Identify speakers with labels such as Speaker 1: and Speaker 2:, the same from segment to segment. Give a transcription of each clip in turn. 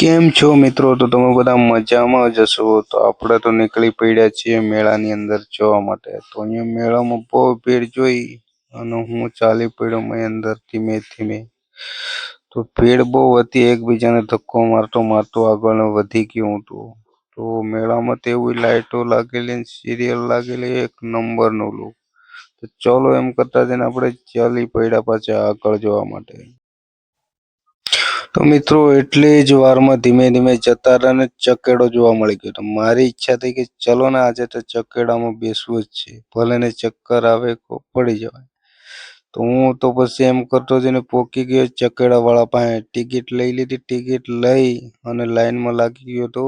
Speaker 1: કેમ છો મિત્રો? તો તમે બધા મજામાં જ હશો. તો આપણે તો નીકળી પડ્યા છીએ મેળાની અંદર જોવા માટે. તો અહીંયા મેળામાં બહુ ભીડ જોઈ અને હું ચાલી પડ્યો મેં અંદર ધીમે ધીમે તો ભીડ બહુ હતી, એકબીજાને ધક્કો મારતો મારતો આગળ વધી ગયો હતો. તો મેળામાં તો એવી લાઈટો લાગેલી સિરિયલ લાગેલી, એક નંબરનું લુક. તો ચલો એમ કરતા જઈને આપણે ચાલી પડ્યા પાછા આગળ જવા માટે. તો મિત્રો, એટલી જ વારમાં ધીમે ધીમે જતા રહ્યા અને ચકેડો જોવા મળી ગયો. તો મારી ઈચ્છા થઈ કે ચલો ને આજે તો ચકેડામાં બેસવું જ છે. ભલે ને ચક્કર આવે પડી જવાય. તો હું તો પછી એમ કરતો જઈને પોકી ગયો ચકેડા વાળા પાસે ટિકિટ લઈ લીધી. ટિકિટ લઈ અને લાઈનમાં લાગી ગયો તો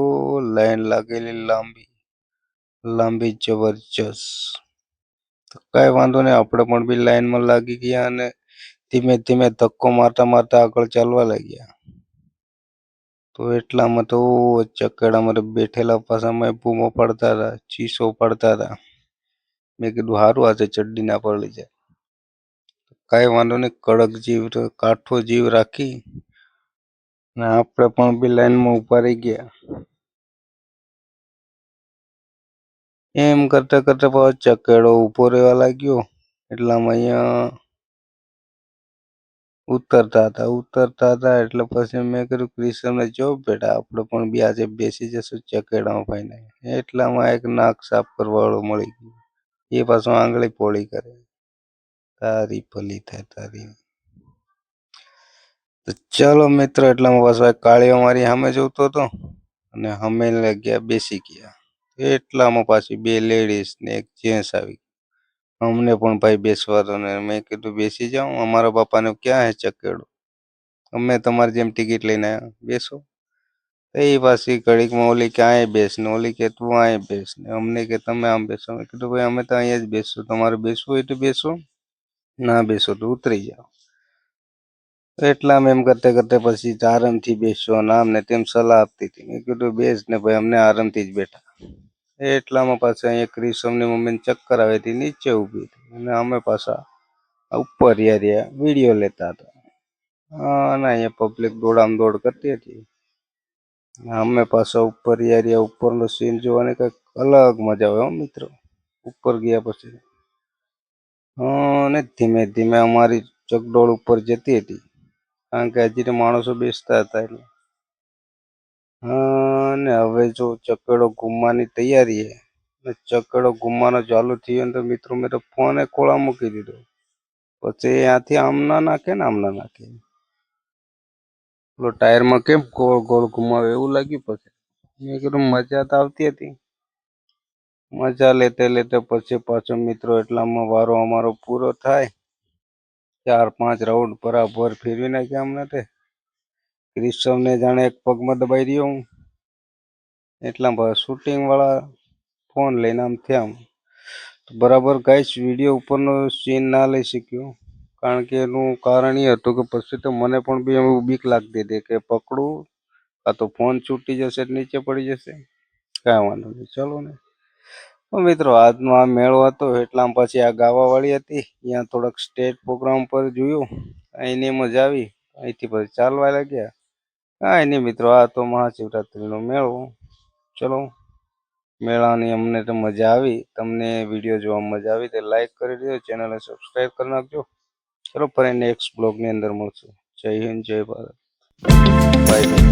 Speaker 1: લાઈન લાગેલી લાંબી લાંબી જબરજસ્ત. તો કાંઈ વાંધો નહીં, આપણે પણ બી લાઈનમાં લાગી ગયા અને ધીમે ધીમે ધક્કો મારતા મારતા આગળ ચાલવા લાગ્યા. તો એટલામાં તો ચકેડામાં બેઠેલા પાસામાં બૂમો પડતા હતા, ચીસો પડતા હતા. મેં કીધું સારું આજે ચડ્ડી ના પડી જાય કાંઈ વાંધો નહીં, કડક જીવ કાઠો જીવ રાખી ને આપણે પણ બી લાઈનમાં ઊભા રહી ગયા. એમ કરતા કરતા પાછો ચકેડો ઊભો રહેવા લાગ્યો. એટલામાં અહીંયા ઉતરતા હતા. ઉતરતા હતા એટલે પછી મેં કીધું ક્રિશનને જો બેટા, આપણે પણ બી આજે બેસી જશું ચકેડામાં ભાઈને એટલામાં એક નાક સાફ કરવાવાળો મળી ગયો. એ પાછો આંગળી પોળી કરે. તારી ભલી થાય, તારી. તો ચાલો મિત્ર, એટલામાં પાછો એક કાળીઓ મારી સામે જોતો હતો અને અમે ગયા, બેસી ગયા. એટલામાં પાછી બે લેડીઝ ને એક જેન્ટ્સ આવી અમને પણ ભાઈ બેસવા દો ને. મેં કીધું, બેસી જાઉં અમારા બાપાને ક્યાં હે ચકેડો અમે તમારી જેમ ટિકિટ લઈને આવ્યા. બેસો. એ પાછી ઘડીકમાં ઓલી કે અહીં બેસ ને? ઓલી કે, તું આય બેસ ને. અમને કે, તમે આમ બેસો. મેં કીધું, ભાઈ, અમે તો અહીંયા જ બેસશું તમારે બેસવું હોય તો બેસો. ના બેસો તો ઉતરી જાઓ. એટલા એમ કરતે કરતે પછી આરામથી બેસો અને આમ ને તેમ સલાહ આપતી હતી. મેં કીધું, બેસ ને ભાઈ, અમને આરામથી જ બેઠા. એટલામાં પાછા અહીંયા ક્રિશમની મમ્મીને ચક્કર આવે હતી, નીચે ઊભી હતી. અને અમે પાછા ઉપર રહ્યા વીડિયો લેતા હતા. અને અહીંયા પબ્લિક દોડામ દોડ કરતી હતી. અમે પાછા ઉપર રહ્યા ઉપરનો સીન જોવાની કંઈક અલગ મજા આવે હો મિત્રો. ઉપર ગયા પછી. અને ધીમે ધીમે અમારી ચકડોળ ઉપર જતી હતી. કારણ કે હજી તો માણસો બેસતા હતા એટલે. અને હવે જો ચકેડો ગુમવાની તૈયારી છે ચકેડો ગુમવાનો ચાલુ થયો તો મિત્રો મેં તો ફોન ખોળા મૂકી દીધો. પછી ત્યાંથી આમ ના નાખે ને આમ ના નાખે. પેલો ટાયરમાં કેમ ગોળ ગોળ ઘુમાવે એવું લાગ્યું પછી. મેં કીધું મજા તો આવતી હતી. મજા લેતે લેતે પછી પાછો મિત્રો એટલામાં વારો અમારો પૂરો થાય. ચાર પાંચ રાઉન્ડ બરાબર ફેરવી નાખ્યા અમને તે. ક્રિસ્ટવને જાણે એક પગમાં દબાઈ રહ્યો હું. શૂટિંગ વાળા ફોન લઈને આમ થયા બરાબર ગાઈશ વીડિયો ઉપરનો સીન ના લઈ શક્યો. કારણ કે એનું કારણ એ હતું કે પછી તો મને પણ બી એવું બીક લાગતી હતી કે પકડું કાં તો ફોન છૂટી જશે નીચે પડી જશે. કાંઈ વાંધો નહીં, ચલો ને. મિત્રો, આજનો આ મેળો હતો એટલા પછી આ ગાવાવાળી હતી. ત્યાં થોડાક સ્ટેજ પ્રોગ્રામ પર જોયું. અહીંની મજા આવી. અહીંથી પછી ચાલવા લાગ્યા. કાંઈ નહીં મિત્રો, આ તો મહાશિવરાત્રિનો મેળો. ચલો, મેળાની અમને તો મજા આવી. તમને વીડિયો જોવા મજા આવી તો લાઈક કરી દેજો, ચેનલને સબસ્ક્રાઈબ કરી નાખજો. ચલો ફરી નેક્સ્ટ બ્લોગની અંદર મળશું. જય હિન્દ, જય ભારત. બાય